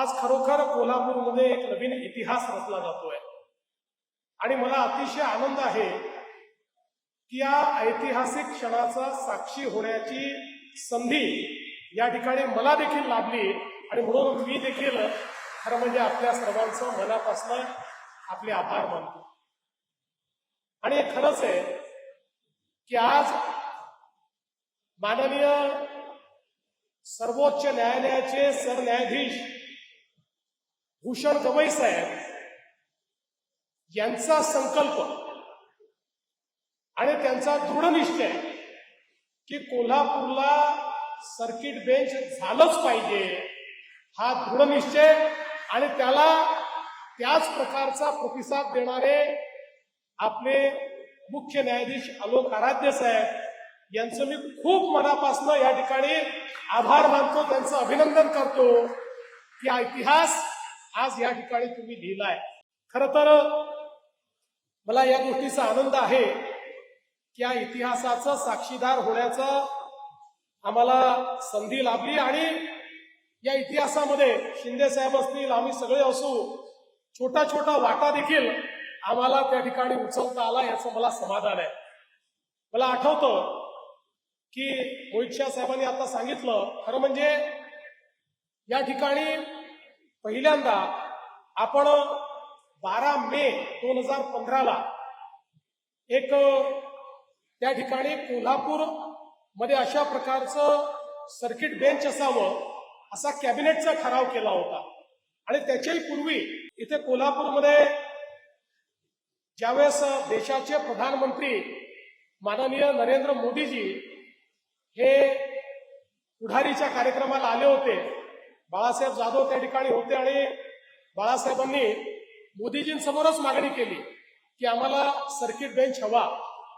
आज खरोखर कोल्हापूरमध्ये एक नवीन इतिहास रचला जातोय. आणि मला अतिशय आनंद आहे की या ऐतिहासिक क्षणाचा साक्षी होण्याची संधी या ठिकाणी मला देखील लाभली. आणि म्हणून मी देखील खरं म्हणजे आपल्या सर्वांचं मनापासून आपले आभार मानतो. आणि खरंच आहे की आज माननीय सर्वोच्च न्यायालयाचे सरन्यायाधीश भूषण गवई साहेब यांचा संकल्प आणि त्यांचा दृढ निश्चय की कोल्हापूरला सर्किट बेंच झालंच पाहिजे हा दृढ निश्चय आणि त्याला त्याच प्रकारचा प्रतिसाद देणारे आपले मुख्य न्यायाधीश आलोक आराध्य साहेब यांचं मी खूप मनापासून या ठिकाणी आभार मानतो त्यांचं अभिनंदन करतो. की इतिहास आज या ठिकाणी तुम्ही लिहिलाय. खर तर मला या गोष्टीचा आनंद आहे की या इतिहासाचं साक्षीदार होण्याचा आम्हाला संधी लाभली आणि या इतिहासामध्ये शिंदे साहेब असतील आम्ही सगळे असू छोटा छोटा वाटा देखील आम्हाला त्या ठिकाणी उचलता आला याचं मला समाधान आहे. मला आठवतं की मोहित शाह साहेबांनी आता सांगितलं खरं म्हणजे या ठिकाणी पहिल्यांदा आपण बारा मे दोन हजार पंधराला एक त्या ठिकाणी कोल्हापूरमध्ये अशा प्रकारचं सर्किट बेंच असावं असा कॅबिनेटचा ठराव केला होता. आणि त्याच्याही पूर्वी इथे कोल्हापूरमध्ये ज्यावेळेस देशाचे प्रधानमंत्री माननीय नरेंद्र मोदीजी हे पुढारीच्या कार्यक्रमाला आले होते बाळासाहेब जाधव त्या ठिकाणी होते आणि बाळासाहेबांनी मोदीजींसमोरच मागणी केली की आम्हाला सर्किट बेंच हवा.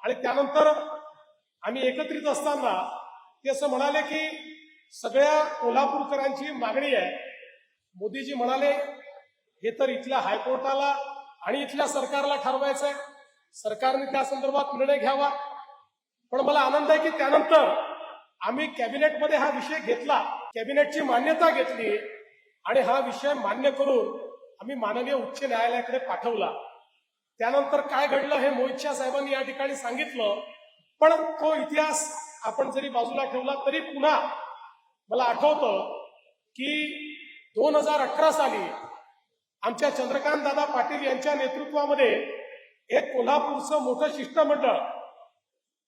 आणि त्यानंतर आम्ही एकत्रित असताना ते असं म्हणाले की सगळ्या कोल्हापूरकरांची मागणी आहे. मोदीजी म्हणाले हे तर इथल्या हायकोर्टाला आणि इथल्या सरकारला ठरवायचं आहे सरकारने त्या संदर्भात निर्णय घ्यावा. पण मला आनंद आहे की त्यानंतर आम्ही कॅबिनेटमध्ये हा विषय घेतला. कॅबिनेटची मान्यता घेतली. आणि हा विषय मान्य करून आम्ही माननीय उच्च न्यायालयाकडे पाठवला. त्यानंतर काय घडलं हे मोहित साहेबांनी या ठिकाणी सांगितलं. पण तो इतिहास आपण जरी बाजूला ठेवला तरी पुन्हा मला आठवतं की दोन हजार अठरा साली आमच्या चंद्रकांत दादा पाटील यांच्या नेतृत्वामध्ये एक कोल्हापूरचं मोठं शिष्टमंडळ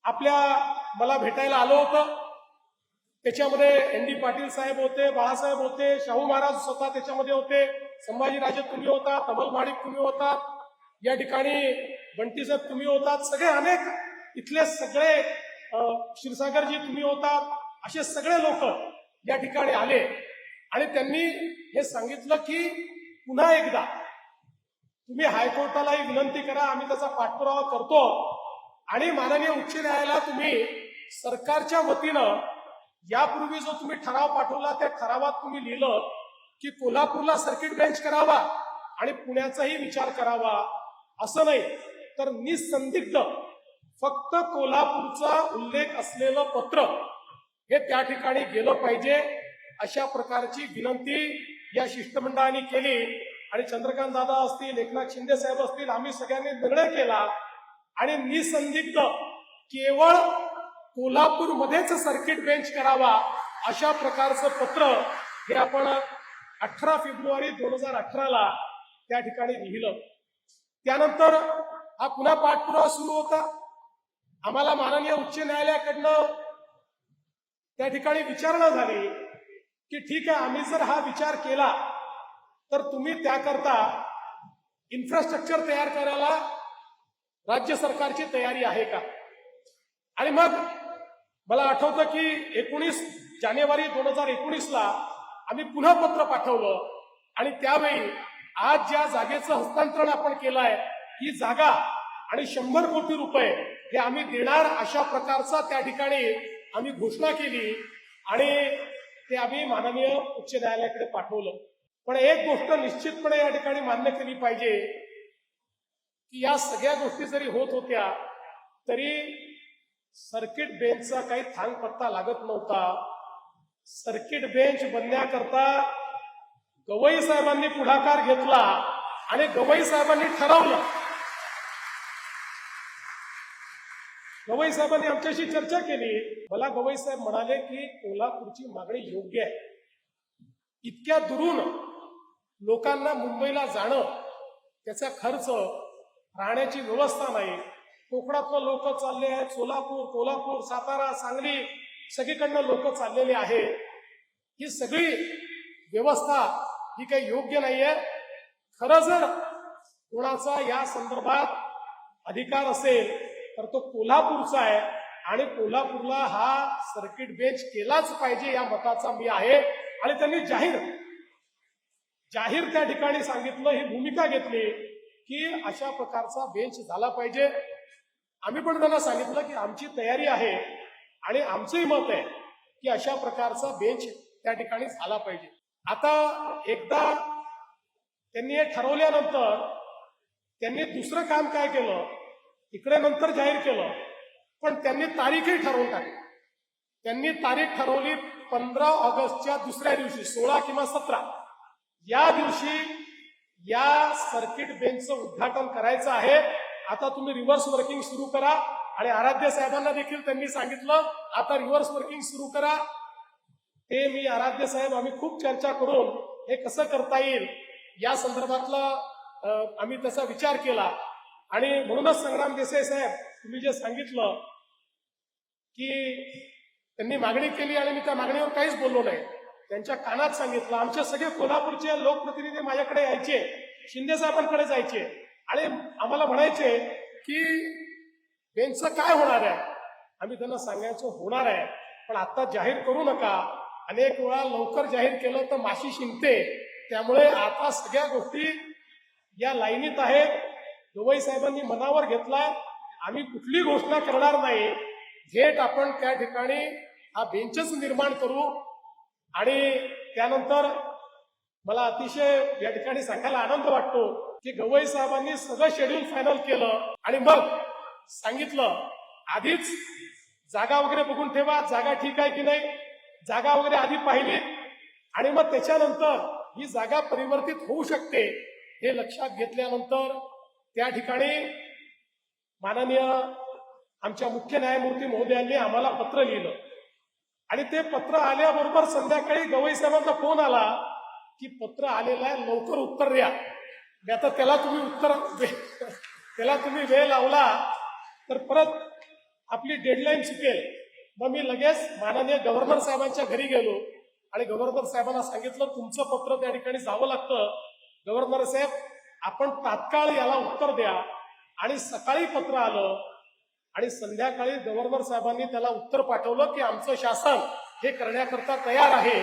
आपल्या मला भेटायला आलं होतं. त्याच्यामध्ये एन डी पाटील साहेब होते बाळासाहेब होते शाहू महाराज स्वतः त्याच्यामध्ये होते संभाजीराजे तुम्ही होता तमल माणिक तुम्ही होतात या ठिकाणी बंटीसाहेब तुम्ही होतात सगळे अनेक इथले सगळे क्षीरसागरजी तुम्ही होतात असे सगळे लोक या ठिकाणी आले. आणि त्यांनी हे सांगितलं की पुन्हा एकदा तुम्ही हायकोर्टालाही विनंती करा आम्ही त्याचा पाठपुरावा करतो. आणि माननीय उच्च न्यायालयाला तुम्ही सरकारच्या वतीनं यापूर्वी जो तुम्ही ठराव पाठवला त्या ठरावात तुम्ही लिहिलं की कोल्हापूरला सर्किट बेंच करावा आणि पुण्याचाही विचार करावा. असं नाही तर निसंदिग्ध फक्त कोल्हापूरचा उल्लेख असलेलं पत्र हे त्या ठिकाणी गेलं पाहिजे. अशा प्रकारची विनंती या शिष्टमंडळाने केली आणि चंद्रकांत दादा असतील एकनाथ शिंदे साहेब असतील आम्ही सगळ्यांनी निर्णय केला आणि निसंदिग्ध केवळ कोल्हापूरमध्येच सर्किट बेंच करावा अशा प्रकारचं पत्र हे आपण अठरा फेब्रुवारी दोन हजार अठराला त्या ठिकाणी लिहिलं. त्यानंतर हा पुन्हा पाठपुरावा सुरू होता. आम्हाला माननीय उच्च न्यायालयाकडनं त्या ठिकाणी विचारणा झाली की ठीक आहे आम्ही जर हा विचार केला तर तुम्ही त्याकरता इन्फ्रास्ट्रक्चर तयार करायला राज्य सरकारची तयारी आहे का? आणि मग मला आठवतं की एकोणीस जानेवारी दोन हजार एकोणीसला आम्ही पुन्हा पत्र पाठवलं. आणि त्यावेळी आज ज्या जागेचं हस्तांतरण आपण केलंय ही जागा आणि शंभर कोटी रुपये हे आम्ही देणार अशा प्रकारचा त्या ठिकाणी आम्ही घोषणा केली आणि ते आम्ही माननीय उच्च न्यायालयाकडे पाठवलं. पण एक गोष्ट निश्चितपणे या ठिकाणी मान्य केली पाहिजे की या सगळ्या गोष्टी जरी होत होत्या तरी सर्किट बेंचचा काही थांग पत्ता लागत नव्हता. सर्किट बेंच बनण्याकरता गवई साहेबांनी पुढाकार घेतला आणि गवई साहेबांनी ठरवलं. गवई साहेबांनी आमच्याशी चर्चा केली. मला गवई साहेब म्हणाले की कोल्हापूरची मागणी योग्य आहे. इतक्या दुरून लोकांना मुंबईला जाणं त्याचा खर्च राहण्याची व्यवस्था नाही. कोकणातनं लोक चालले आहेत. सोलापूर कोल्हापूर सातारा सांगली सगळीकडनं लोक चाललेली आहे ही सगळी व्यवस्था ही काही योग्य नाहीये. खरं जर कोणाचा या संदर्भात अधिकार असेल तर तो कोल्हापूरचा आहे. आणि कोल्हापूरला हा सर्किट बेंच केलाच पाहिजे या मताचा मी आहे. आणि त्यांनी जाहीर जाहीर त्या ठिकाणी सांगितलं ही भूमिका घेतली की अशा प्रकारचा बेंच झाला पाहिजे. आम्ही पण त्यांना सांगितलं की आमची तयारी आहे आणि आमचंही मत आहे की अशा प्रकारचा बेंच त्या ठिकाणी झाला पाहिजे. आता एकदा त्यांनी हे ठरवल्यानंतर त्यांनी दुसरं काम काय केलं? इकडे नंतर जाहीर केलं. पण त्यांनी तारीखही ठरवून टाकली. त्यांनी तारीख ठरवली पंधरा ऑगस्टच्या दुसऱ्या दिवशी सोळा किंवा सतरा. या दिवशी या सर्किट बेंचचं उद्घाटन करायचं आहे. आता तुम्ही रिव्हर्स वर्किंग सुरू करा. आणि आराध्य साहेबांना देखील त्यांनी सांगितलं आता रिव्हर्स वर्किंग सुरू करा. ते मी आराध्य साहेब आम्ही खूप चर्चा करून हे कसं करता येईल या संदर्भातला आम्ही त्याचा विचार केला. आणि म्हणूनच संग्राम देसाई साहेब तुम्ही जे सांगितलं की त्यांनी मागणी केली आणि मी त्या मागणीवर काहीच बोललो नाही. त्यांच्या कानात सांगितलं आमचे सगळे कोल्हापूरचे लोकप्रतिनिधी माझ्याकडे यायचे शिंदे साहेबांकडे जायचे. आणि आम्हाला म्हणायचे की त्यांचं काय होणार आहे? आम्ही त्यांना सांगायचं होणार आहे. पण आता जाहीर करू नका. अनेक वेळा लवकर जाहीर केलं तर माशी शिंकते. त्यामुळे आता सगळ्या गोष्टी या लाईनीत आहेत. गवई साहेबांनी मनावर घेतला. आम्ही कुठली घोषणा करणार नाही. थेट आपण त्या ठिकाणी हा बेंचच निर्माण करू. आणि त्यानंतर मला अतिशय या ठिकाणी सांगायला आनंद वाटतो की गवई साहेबांनी सगळं शेड्यूल फायनल केलं आणि मग सांगितलं आधीच जागा वगैरे बघून ठेवा जागा ठीक आहे की नाही? जागा वगैरे आधी पाहिली आणि मग त्याच्यानंतर ही जागा परिवर्तित होऊ शकते हे लक्षात घेतल्यानंतर त्या ठिकाणी माननीय आमच्या मुख्य न्यायमूर्ती महोदयांनी आम्हाला पत्र लिहिलं. आणि ते पत्र आल्याबरोबर संध्याकाळी गवई साहेबांचा फोन आला की पत्र आलेलं आहे लवकर उत्तर द्या. मी आता त्याला तुम्ही उत्तर त्याला तुम्ही वेळ लावला तर परत आपली डेडलाईन चुकेल मग मी लगेच माननीय गव्हर्नर साहेबांच्या घरी गेलो आणि गव्हर्नर साहेबांना सांगितलं तुमचं पत्र त्या ठिकाणी जावं लागतं. गव्हर्नर साहेब आपण तात्काळ याला उत्तर द्या. आणि सकाळी पत्र आलं आणि संध्याकाळी गव्हर्नर साहेबांनी त्याला उत्तर पाठवलं की आमचं शासन हे करण्याकरता तयार आहे.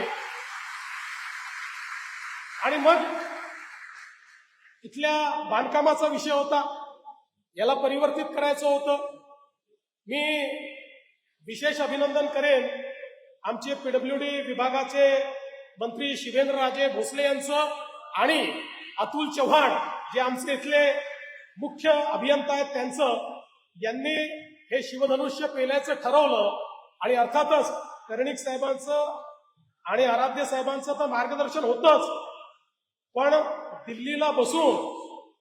आणि मग इथल्या बांधकामाचा विषय होता. याला परिवर्तित करायचं होतं. मी विशेष अभिनंदन करेन आमचे पीडब्ल्यूडी विभागाचे मंत्री शिवेंद्रराजे भोसले यांचं आणि अतुल चव्हाण जे आमचे इथले मुख्य अभियंता आहेत त्यांचं. यांनी हे शिवधनुष्य पेल्याचं ठरवलं आणि अर्थातच कर्णिक साहेबांचं आणि आराध्य साहेबांचं तर मार्गदर्शन होतंच. पण दिल्लीला बसून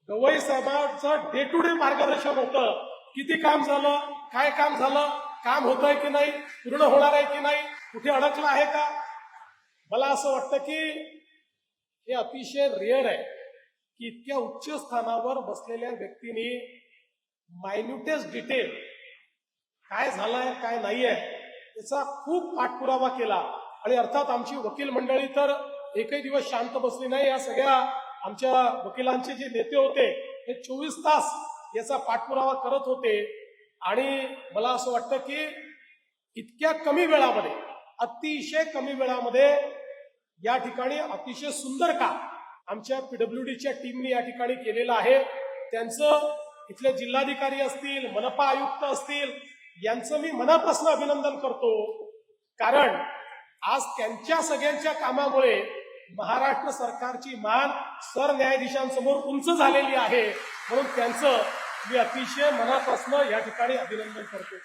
गवई साहेबांचं डे टू डे मार्गदर्शन होतं. किती काम झालं काय काम झालं काम होत आहे की नाही पूर्ण होणार आहे की नाही कुठे अडकलं आहे का? मला असं वाटतं की हे अतिशय रेअर आहे की इतक्या उच्च स्थानावर बसलेल्या व्यक्तींनी मायन्युटेस्ट डिटेल काय झालंय काय नाही आहे याचा खूप पाठपुरावा केला. आणि अर्थात आमची वकील मंडळी तर एकही दिवस शांत बसली नाही. या सगळ्या आमच्या वकिलांचे जे नेते होते हे चोवीस तास याचा पाठपुरावा करत होते. आणि मला असं वाटतं की इतक्या कमी वेळामध्ये अतिशय कमी वेळामध्ये या ठिकाणी अतिशय सुंदर काम आमच्या पीडब्ल्यूडीच्या टीमने या ठिकाणी केलेलं आहे. त्यांचं इथले जिल्हाधिकारी असतील मनपा आयुक्त असतील यांचं मी मनापासून अभिनंदन करतो. कारण आज त्यांच्या सगळ्यांच्या कामामुळे महाराष्ट्र सरकारची मान सरन्यायाधीशांसमोर उंच झालेली आहे. म्हणून त्यांचं मी अतिशय मनापासून या ठिकाणी अभिनंदन करतो.